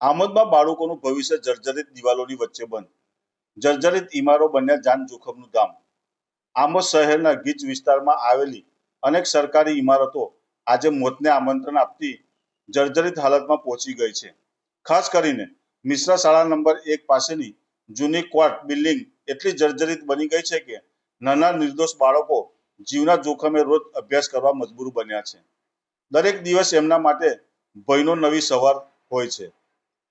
આમોદમાં બાળકોનું ભવિષ્ય જર્જરિત દિવાલોની વચ્ચે બંધ. જર્જરિત ઇમારો બન્યા જાન જોખમનું ધામ આમોદ શહેરના ગીચ વિસ્તારમાં આવેલી અનેક સરકારી ઇમારતો આજે મોતને આમંત્રણ આપતી જર્જરિત હાલતમાં પહોંચી ગઈ છે. ખાસ કરીને મિશ્રા શાળા નંબર એક પાસેની જૂની ક્વાર્ટ બિલ્ડિંગ એટલી જર્જરિત બની ગઈ છે કે નાના નિર્દોષ બાળકો જીવના જોખમે રોજ અભ્યાસ કરવા મજબૂર બન્યા છે. દરેક દિવસ એમના માટે ભયનો નવી સવાર હોય છે.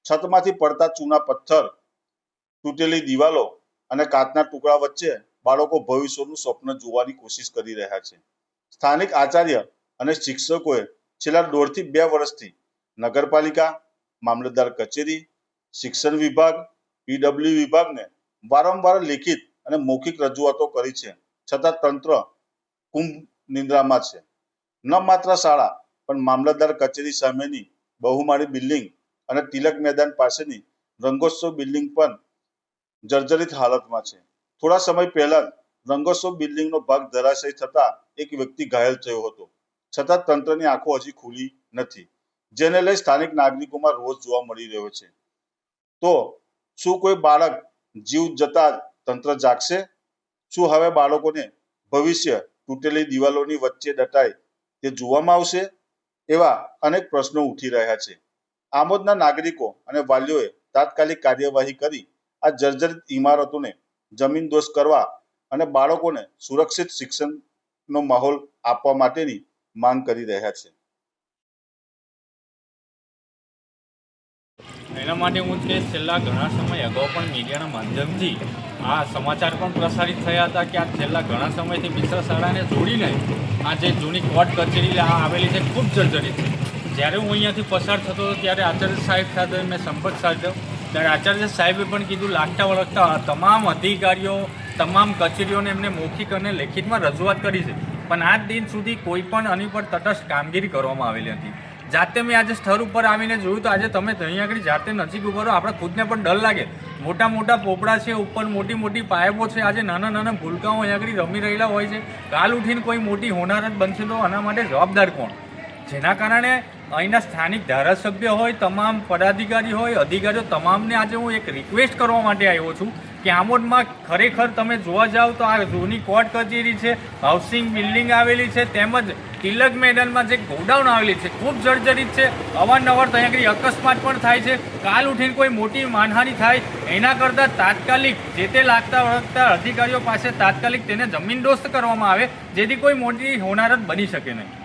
છતમાંથી પડતા ચૂના પથ્થર, તૂટેલી દિવાલો અને કાચના ટુકડા વચ્ચે બાળકો ભવિષ્યનું સ્વપ્ન જોવાની કોશિશ કરી રહ્યા છે. સ્થાનિક આચાર્ય અને શિક્ષકોએ છેલ્લા દોઢથી બે વર્ષથી નગરપાલિકા, મામલતદાર કચેરી, શિક્ષણ વિભાગ, પીડબ્લ્યુ વિભાગને વારંવાર લેખિત અને મૌખિક રજૂઆતો કરી છે, છતાં તંત્ર કુંભ નિંદ્રામાં છે. ન માત્ર શાળા, પણ મામલતદાર કચેરી સામેની બહુમાળી બિલ્ડિંગ અને તિલક મેદાન પાસેની રંગોત્સવ બિલ્ડિંગ પણ જર્જરિત હાલતમાં છે. થોડા સમય પહેલા રંગોત્સવ બિલ્ડિંગનો ભાગ ધરાશયી થતા એક વ્યક્તિ ઘાયલ થયો હતો. છતાં તંત્રની આંખો હજી ખુલી નથી, જેને લઈ સ્થાનિક નાગરિકોમાં રોષ જોવા મળી રહ્યો છે. તો શું કોઈ બાળક જીવ જતા તંત્ર જાગશે? શું હવે બાળકોને ભવિષ્ય તૂટેલી દિવાલોની વચ્ચે દટાય તે જોવામાં આવશે? એવા અનેક પ્રશ્નો ઉઠી રહ્યા છે. આમોદના નાગરિકો અને વાલીઓએ તાત્કાલિક કાર્યવાહી કરી આ જર્જરિત ઇમારતોને જમીનદોસ્ત કરવા અને બાળકોને સુરક્ષિત શિક્ષણનો માહોલ આપવા માટેની માંગ કરી રહ્યા છે. એના માટે હું કે છેલ્લા ઘણા સમય અગાઉ પણ મીડિયાના માધ્યમથી આ સમાચાર પણ પ્રસારિત થયા હતા કે આ છેલ્લા ઘણા સમયથી મિશ્ર શાળાને જોડીને આ જે જૂની કોર્ટ કચેરી આવેલી છે, ખૂબ જર્જરિત છે. જ્યારે હું અહીંયાથી પસાર થતો હતો ત્યારે આચાર્ય સાહેબ સાથે મેં સંપર્ક સાધ્યો. ત્યારે આચાર્ય સાહેબે પણ કીધું, લાગતા વળગતા તમામ અધિકારીઓ, તમામ કચેરીઓને એમને મૌખિક અને લેખિતમાં રજૂઆત કરી છે. પણ આજ દિન સુધી કોઈ પણ આની પર તટસ્થ કામગીરી કરવામાં આવેલી હતી. જાતે મેં આજે સ્થળ ઉપર આવીને જોયું તો આજે તમે અહીં આગળ જાતે નજીક ઊભો રહો, આપણે ખુદને પણ ડર લાગે. મોટા મોટા પોપડા છે, ઉપર મોટી મોટી પાયપો છે, આજે નાના નાના ભૂલકાઓ અહીંયા આગળ રમી રહેલા હોય છે. કાલ ઉઠીને કોઈ મોટી હોનારત બનશે તો આના માટે જવાબદાર કોણ? જેના કારણે અહીંના સ્થાનિક ધારાસભ્ય હોય, તમામ પદાધિકારી હોય, અધિકારીઓ, તમામને આજે હું એક રિક્વેસ્ટ કરવા માટે આવ્યો છું કે આમોદમાં ખરેખર તમે જોવા જાઓ તો આ જૂની કોર્ટ કચેરી છે હાઉસિંગ બિલ્ડિંગ આવેલી છે, તેમજ તિલક મેદાનમાં જે ગોડાઉન આવેલી છે, ખૂબ જર્જરિત છે, અવારનવાર ત્યાં આગળ અકસ્માત પણ થાય છે, કાલ ઉઠીને કોઈ મોટી માનહાનિ થાય, એના કરતાં તાત્કાલિક જે તે લાગતા વળગતા અધિકારીઓ પાસે તાત્કાલિક તેને જમીનદોસ્ત કરવામાં આવે, જેથી કોઈ મોટી હોનારત બની શકે નહીં.